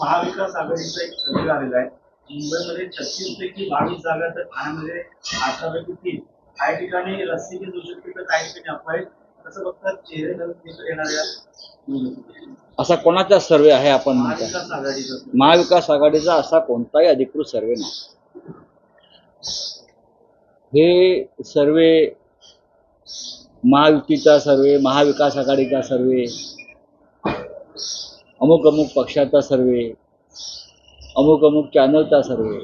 महाविकास आघाडीचा एक सर्वे आलेला आहे. मुंबईमध्ये छत्तीस पैकी बावीस जागा तर ठाण्यामध्ये अठरा पैकी तीन. काही ठिकाणी रस्सी की तर काही ठिकाणी अफवा आहेत कसं बघतात? चेहरे नवीन येणाऱ्या. असा कोणाचा सर्वे आहे आपण महाविकास आघाडीचा महाविकास आघाडीचा असा कोणताही अधिकृत सर्वे नाही. हे सर्वे महायुतीचा सर्वे महाविकास आघाडीचा सर्वे अमुक अमुक पक्षाचा सर्वे अमुक अमुक चॅनलचा सर्वे.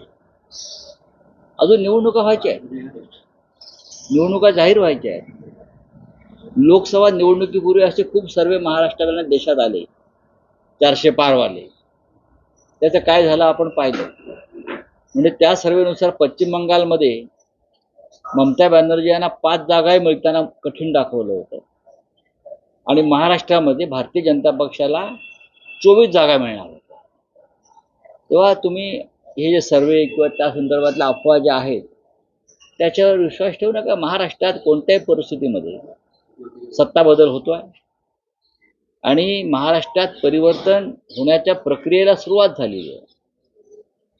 अजून निवडणुका व्हायच्या आहेत. निवडणुका जाहीर व्हायच्या आहेत. लोकसभा निवडणुकीपूर्वी असे खूप सर्वे महाराष्ट्राला देशात आले. चारशे पारवाले. त्याचं काय झालं आपण पाहिलं. म्हणजे त्या सर्वेनुसार पश्चिम बंगालमध्ये ममता बॅनर्जी यांना पाच जागाही मिळताना कठीण दाखवलं होतं. आणि महाराष्ट्रामध्ये भारतीय जनता पक्षाला चोवीस जागा मिळणार. होत्या तेव्हा तुम्ही हे जे सर्वे किंवा त्या संदर्भातल्या अफवा ज्या आहेत त्याच्यावर विश्वास ठेवू नका. महाराष्ट्रात कोणत्याही परिस्थितीमध्ये सत्ता बदल होतो आहे आणि महाराष्ट्रात परिवर्तन होण्याच्या प्रक्रियेला सुरुवात झालेली आहे.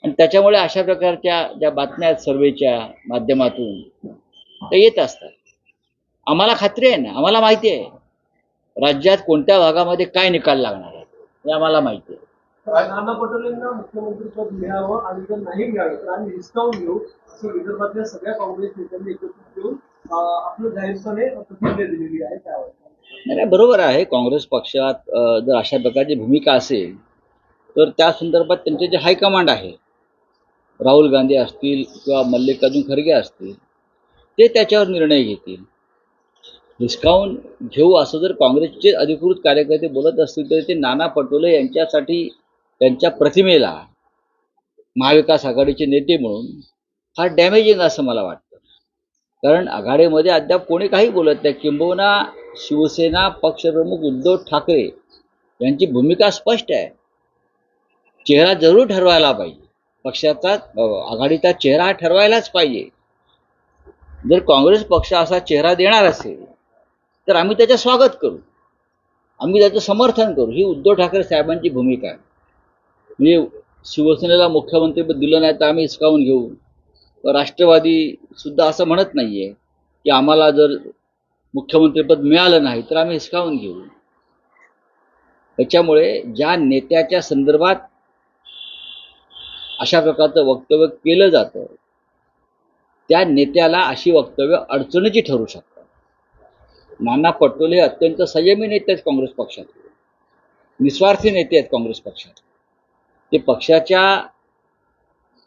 आणि त्याच्यामुळे अशा प्रकारच्या ज्या बातम्या आहेत सर्वेच्या माध्यमातून त्या येत असतात. आम्हाला खात्री आहे ना? आम्हाला माहिती आहे. राज्यात कोणत्या भागामध्ये काय निकाल लागणार हे आम्हाला माहिती आहे. नाना पटोलेंना मिळावं आणि जर नाही मिळालं तर आम्ही हिसकावून घेऊ. असं विदर्भातल्या सगळ्या काँग्रेस नेत्यांनी एकत्रित येऊन अं, आपलं जाहीरपणे दिलेली आहे त्यावर. नाही बरोबर आहे. काँग्रेस पक्षात जर अशा प्रकारची भूमिका असेल तर त्या संदर्भात त्यांचे जे हायकमांड आहे राहुल गांधी असतील किंवा मल्लिकार्जुन खरगे असतील ते त्याच्यावर निर्णय घेतील. हिसकावून घेऊ असं जर काँग्रेसचे अधिकृत कार्यकर्ते बोलत असतील तर ते नाना पटोले यांच्यासाठी त्यांच्या प्रतिमेला महाविकास आघाडीचे नेते म्हणून फार डॅमेजिंग असं मला वाटतं. कारण आघाडीमध्ये अद्याप कोणी काही बोलत नाही. किंबहुना शिवसेना पक्षप्रमुख उद्धव ठाकरे यांची भूमिका स्पष्ट आहे. चेहरा जरूर ठरवायला पाहिजे. पक्षाचा आघाडीचा चेहरा हा ठरवायलाच पाहिजे. जर काँग्रेस पक्ष असा चेहरा देणार असेल तर आम्ही त्याचं स्वागत करू. आम्ही त्याचं समर्थन करू. ही उद्धव ठाकरे साहेबांची भूमिका आहे. म्हणजे शिवसेनेला मुख्यमंत्रीपद दिलं नाही तर आम्ही हिसकावून घेऊ. राष्ट्रवादी सुद्धा असं म्हणत नाहीये की आम्हाला जर मुख्यमंत्रीपद मिळालं नाही तर आम्ही हिसकावून घेऊ. त्याच्यामुळे ज्या नेत्याच्या संदर्भात अशा प्रकारचं वक्तव्य केलं जातं त्या नेत्याला अशी वक्तव्य अडचणीची ठरू शकतात नाना पटोले हे अत्यंत संयमी नेते आहेत काँग्रेस पक्षात. निस्वार्थी नेते आहेत काँग्रेस पक्षात. ते पक्षाच्या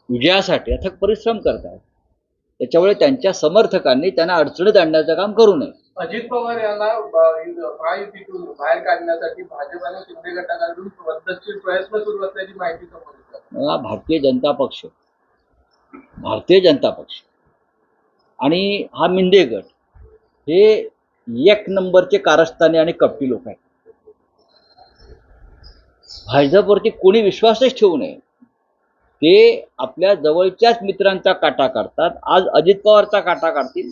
विजयासाठी अथक परिश्रम करतात. त्याच्यामुळे त्यांच्या समर्थकांनी त्यांना अडचणीत आणण्याचं काम करू नये. अजित पवार यांना महायुतीतून बाहेर काढण्यासाठी भाजपाने शिंदे गटाकडून पद्धतशीर प्रयत्न सुरू असल्याची माहिती समोर भारतीय जनता पक्ष. भारतीय जनता पक्ष. आणि हा मिंदे गट. हे एक नंबरचे कारस्थानी आणि कपटी लोक आहेत. भाजपवरती कोणी विश्वासच ठेवू नये. ते आपल्या जवळच्याच मित्रांचा काटा काढतात. आज अजित पवारचा काटा काढतील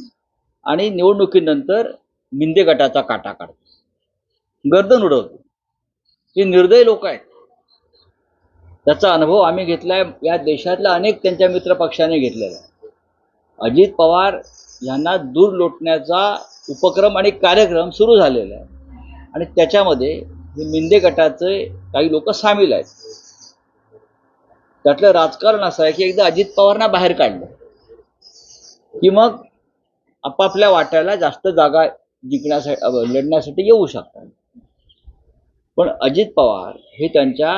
आणि निवडणुकीनंतर मिंदे गटाचा काटा काढतील. गर्दन उडवतील. हे निर्दय लोक आहेत. त्याचा अनुभव आम्ही घेतलाय. या देशातल्या अनेक त्यांच्या मित्रपक्षाने घेतलेला आहे. अजित पवार यांना दूर लोटण्याचा उपक्रम आणि कार्यक्रम सुरू झालेला आहे आणि त्याच्यामध्ये हे मिंदे गटाचे काही लोक सामील आहेत. त्यातलं राजकारण असं आहे की एकदा अजित पवारना बाहेर काढलं. की मग आपापल्या वाट्याला जास्त जागा जिंकण्यासाठी लढण्यासाठी येऊ शकतात. पण अजित पवार हे त्यांच्या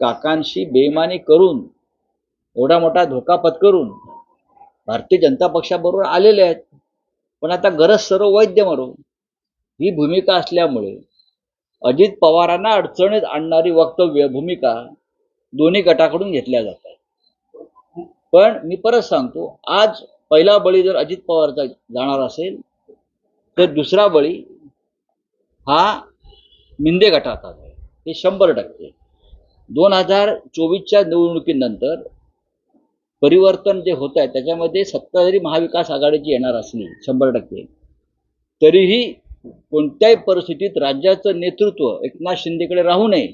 काकांशी बेमानी करून एवढा मोठा धोका पत्करून भारतीय जनता पक्षाबरोबर आलेले आहेत. पण आता गरज सर्व वैद्य म्हणून. ही भूमिका असल्यामुळे अजित पवारांना अडचणीत आणणारी वक्तव्य भूमिका दोन्ही गटाकडून घेतल्या जातात. पण मी परत सांगतो आज पहिला बळी जर अजित पवारचा जाणार असेल तर दुसरा बळी हा मिंदे गटाचा आहे. हे शंभर टक्के. दोन हजार चोवीसच्या निवडणुकीनंतर परिवर्तन जे होत आहे त्याच्यामध्ये सत्ता जरी महाविकास आघाडीची येणार असली शंभर टक्के तरीही कोणत्याही परिस्थितीत राज्याचं नेतृत्व एकनाथ शिंदेकडे राहू नये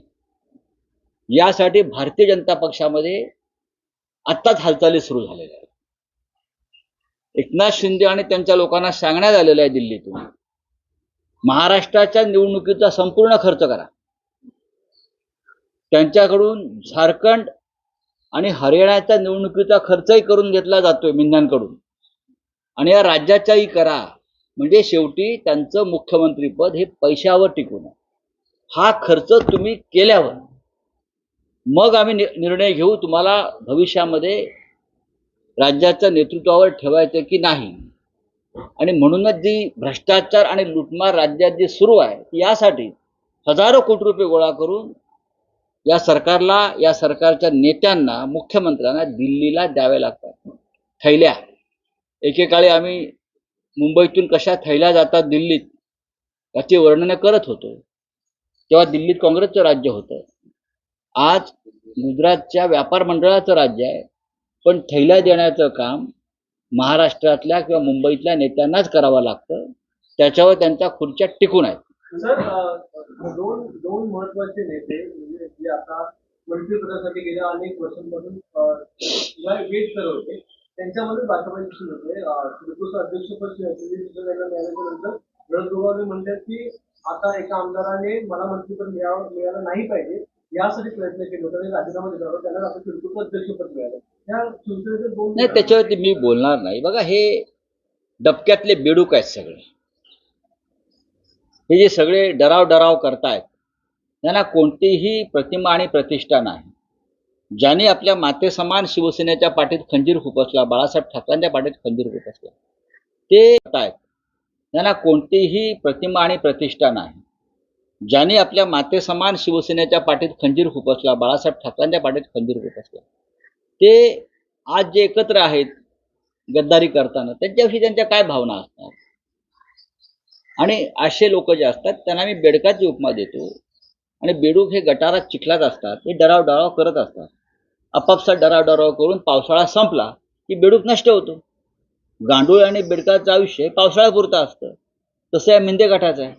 यासाठी भारतीय जनता पक्षामध्ये आत्ताच हालचाली सुरू झालेल्या आहेत. एकनाथ शिंदे आणि त्यांच्या लोकांना सांगण्यात आलेलं आहे दिल्लीतून महाराष्ट्राच्या निवडणुकीचा संपूर्ण खर्च करा. त्यांच्याकडून झारखंड आणि हरियाणाच्या निवडणुकीचा खर्चही करून घेतला जातोय मिंधांकडून आणि या राज्याच्याही करा. म्हणजे शेवटी त्यांचं मुख्यमंत्रीपद हे पैशावर टिकून आहे. हा खर्च तुम्ही केल्यावर मग आम्ही नि- निर्णय घेऊ तुम्हाला भविष्यामध्ये राज्याच्या नेतृत्वावर ठेवायचं की नाही. आणि म्हणूनच जी भ्रष्टाचार आणि लुटमार राज्यात जी सुरू आहे यासाठी हजारो कोटी रुपये गोळा करून या सरकारला या सरकारच्या नेत्यांना मुख्यमंत्र्यांना दिल्लीला द्यावे लागतात. थैल्या. एकेकाळी आम्ही मुंबईतून कशा थैल्या जातात दिल्लीत याची वर्णनं करत होतो. तेव्हा दिल्लीत काँग्रेसचं राज्य होतं. आज गुजरातच्या व्यापार मंडळाचं राज्य आहे पण थैल्या देण्याचं काम महाराष्ट्रातल्या किंवा मुंबईतल्या नेत्यांनाच करावं लागतं. त्याच्यावर त्यांच्या खुर्च्या टिकून आहेत. सर दोन दोन महत्त्वाचे नेते म्हणजे जे आता मंत्रिपदासाठी गेल्या अनेक वर्षांपासून वेट करत होते त्यांच्यामध्ये बातम्या दिसून होते शिवसेनेचं अध्यक्षपद शिवसेनेला मिळाल्याच्या म्हणतात की आता एका आमदाराने मला मंत्रिपद मिळावं मिळालं नाही पाहिजे यासाठी प्रयत्न केले होते आणि राजीनामा दिला होता त्यांना आता शिवसेनेचं अध्यक्षपद मिळालं. त्या शिवसेनेचे दोन नाही त्याच्यावरती मी बोलणार नाही. बघा हे डबक्यातले बेडूक आहेत सगळे. हे जे सगळे डराव डराव करतायत त्यांना कोणतीही प्रतिमा आणि प्रतिष्ठा नाही. ज्याने आपल्या मातेसमान शिवसेनेच्या पाठीत खंजीर खुपसला बाळासाहेब ठाकरेंच्या पाठीत खंजीर खुपसला. ते करतायत. त्यांना कोणतीही प्रतिमा आणि प्रतिष्ठा नाही. ज्याने आपल्या मातेसमान शिवसेनेच्या पाठीत खंजीर खुपसला बाळासाहेब ठाकरेंच्या पाठीत खंजीर खुपसला. ते आज जे एकत्र आहेत गद्दारी करताना त्यांच्याविषयी त्यांच्या काय भावना असणार आणि असे लोक जे असतात त्यांना मी बेडकाची उपमा देतो. आणि बेडूक हे गटारात चिखलात असतात ते डराव डराव करत असतात. आपापसात डराव डराव करून पावसाळा संपला की बेडूक नष्ट होतो. गांडूळ आणि बेडकाचं आयुष्य पावसाळ्यापुरतं असतं. तसं या मिंदे गटाचं आहे.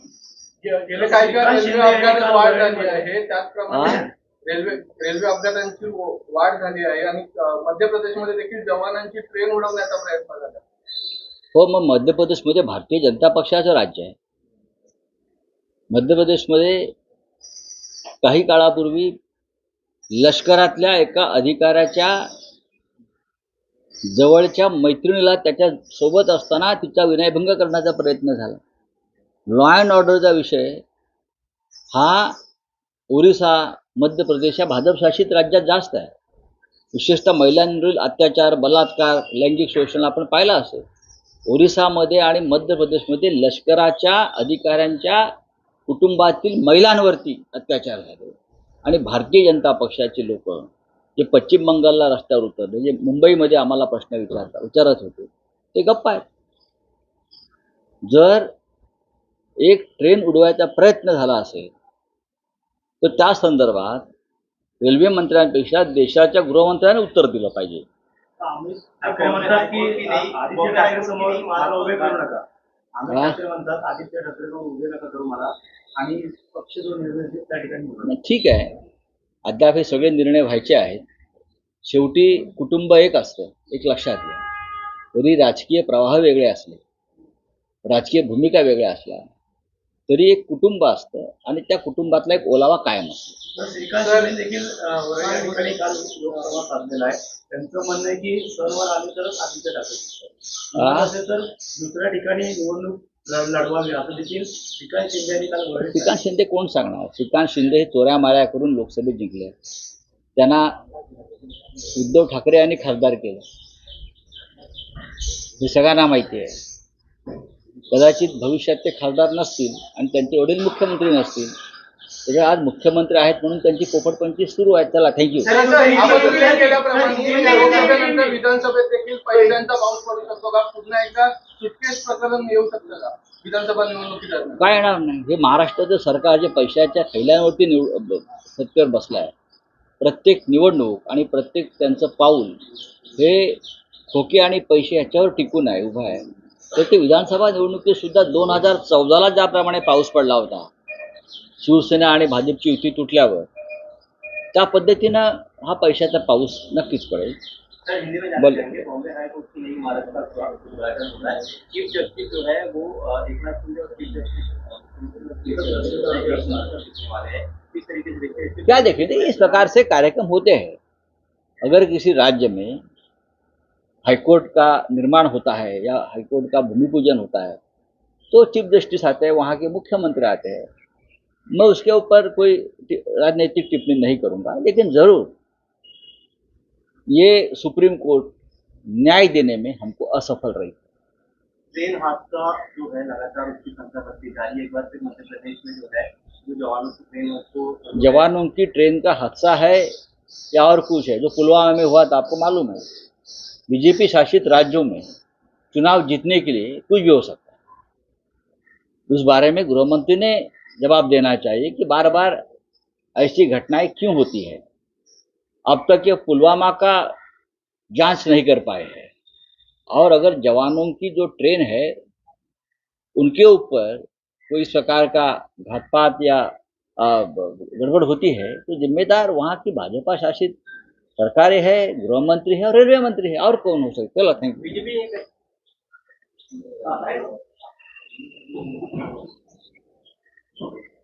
रेल्वे अपघातात वाढ झाली आहे. त्याचप्रमाणे हा? रेल्वे रेल्वे अपघातांची वाढ झाली आहे आणि मध्य प्रदेशमध्ये देखील जवानांची ट्रेन उडवण्याचा प्रयत्न झाला. हो मग मध्य प्रदेशमध्ये भारतीय जनता पक्षाचं राज्य आहे. मध्य प्रदेशमध्ये काही काळापूर्वी लष्करातल्या एका अधिकाऱ्याच्या जवळच्या मैत्रिणीला त्याच्या सोबत असताना तिचा विनयभंग करण्याचा प्रयत्न झाला. लॉ अँड ऑर्डरचा विषय हा ओरिसा मध्य प्रदेश या भाजपशासित राज्यात जास्त आहे. विशेषतः महिलांवरील अत्याचार बलात्कार लैंगिक शोषण आपण पाहिलं असेल. ओरिसामध्ये आणि मध्य प्रदेशमध्ये लष्कराच्या अधिकाऱ्यांच्या कुटुंबातील महिलांवरती अत्याचार झाले. आणि भारतीय जनता पक्षाचे लोक जे पश्चिम बंगालला रस्त्यावर उतरले जे मुंबईमध्ये आम्हाला प्रश्न विचारता विचारत होते ते गप्प आहेत. जर एक ट्रेन उडवायचा प्रयत्न झाला असेल तर त्या संदर्भात रेल्वे मंत्र्यांपेक्षा देशाच्या गृहमंत्र्याने उत्तर दिलं पाहिजे. म्हणतात की आदित्य ठाकरे समोर मला उभे करू नका. अमित? ठाकरे म्हणतात आदित्य ठाकरे समोर उभे नका करू मला. आणि पक्ष जो निर्णय घेईल त्या ठिकाणी उभे नाही, ठीक आहे. अद्याप हे सगळे निर्णय व्हायचे आहेत. शेवटी कुटुंब एक असतं एक लक्षात घ्या. तरी राजकीय प्रवाह वेगळे असले राजकीय भूमिका वेगळ्या असल्या तरी एक कुटुंब असतं आणि त्या कुटुंबातला एक ओलावा कायम असतो. तर श्रीकांत शिंदे देखील अं, या ठिकाणी काल लोकसभा साधलेला आहे. त्यांचं म्हणणं आहे की सरवर आले तरच आदित्य ठाकरे दिसतात. म्हणत असेल तर दुसऱ्या ठिकाणी निवडणूक ल- लढवावी. असं देखील श्रीकांत शिंदे यांनी काल वळीत श्रीकांत शिंदे कोण सांगणार? श्रीकांत शिंदे हे चोऱ्या माऱ्या करून लोकसभेत जिंकले. त्यांना उद्धव ठाकरे यांनी खासदार केलं. हे सगळ्यांना माहिती आहे. कदाचित भविष्यात ते खासदार नसतील आणि त्यांचे वडील मुख्यमंत्री नसतील. त्यामुळे आज मुख्यमंत्री आहेत म्हणून त्यांची पोपटपंची सुरू आहे चला थँक्यू आपण उल्लेख केल्याप्रमाणे या रोगाच्यानंतर विधानसभेत देखील पहिल्यांदा पाऊस पडू शकतो का? पुन्हा एकदा सुटकेस प्रकरण येऊ शकतं का? विधानसभा निवडणुकी दरम्यान काय येणार नाही. हे महाराष्ट्राचं सरकार जे पैशाच्या थैल्यांवरती निव सत्तेवर बसलं आहे प्रत्येक निवडणूक आणि प्रत्येक त्यांचं पाऊल हे खोके आणि पैसे ह्याच्यावर टिकून आहे उभं आहे. तर ते विधानसभा निवडणुकीत सुद्धा दोन हजार चौदाला ज्याप्रमाणे पाऊस पडला होता शिवसेना आणि भाजपची युती तुटल्यावर त्या पद्धतीनं हा पैशाचा पाऊस नक्कीच पडेल. सर हिंदी में बोल। जानना चाहेंगे बॉम्बे हाई कोर्ट की नई इमारत का उद्घाटन हो रहा है चीफ जस्टिस जो है वो अ, एक नाथ शिंदे और चीफ जस्टिस वाले हैं। किस तरीके से देखते हैं इसके- क्या देखिए देखिए, इस प्रकार से कार्यक्रम होते हैं। अगर किसी राज्य में हाईकोर्ट का निर्माण होता है या हाईकोर्ट का भूमि पूजन होता है तो चीफ जस्टिस आते हैं वहाँ के मुख्यमंत्री आते हैं। मैं उसके ऊपर कोई राजनीतिक टिप्पणी नहीं करूँगा लेकिन ज़रूर ये सुप्रीम कोर्ट न्याय देने में हमको असफल रही। ट्रेन हादसा जो है लगातार उसकी संख्या बढ़ती जा रही है। एक बार फिर मध्य प्रदेश में जो है जो जवानों की ट्रेन उसको जवानों की ट्रेन का हादसा है या और कुछ है? जो पुलवामा में हुआ था आपको मालूम है? बीजेपी शासित राज्यों में चुनाव जीतने के लिए कुछ भी हो सकता है। उस बारे में गृह मंत्री ने जवाब देना चाहिए कि बार बार ऐसी घटनाएँ क्यों होती है? अब तक ये पुलवामा का जाँच नहीं कर पाए हैं। और अगर जवानों की जो ट्रेन है, उनके ऊपर कोई प्रकार का घातपात या गड़बड़ होती है तो जिम्मेदार वहाँ की भाजपा शासित सरकारें है, गृह मंत्री है और रेलवे मंत्री है, और कौन हो सकता? चलो थैंक यू बीजेपी एक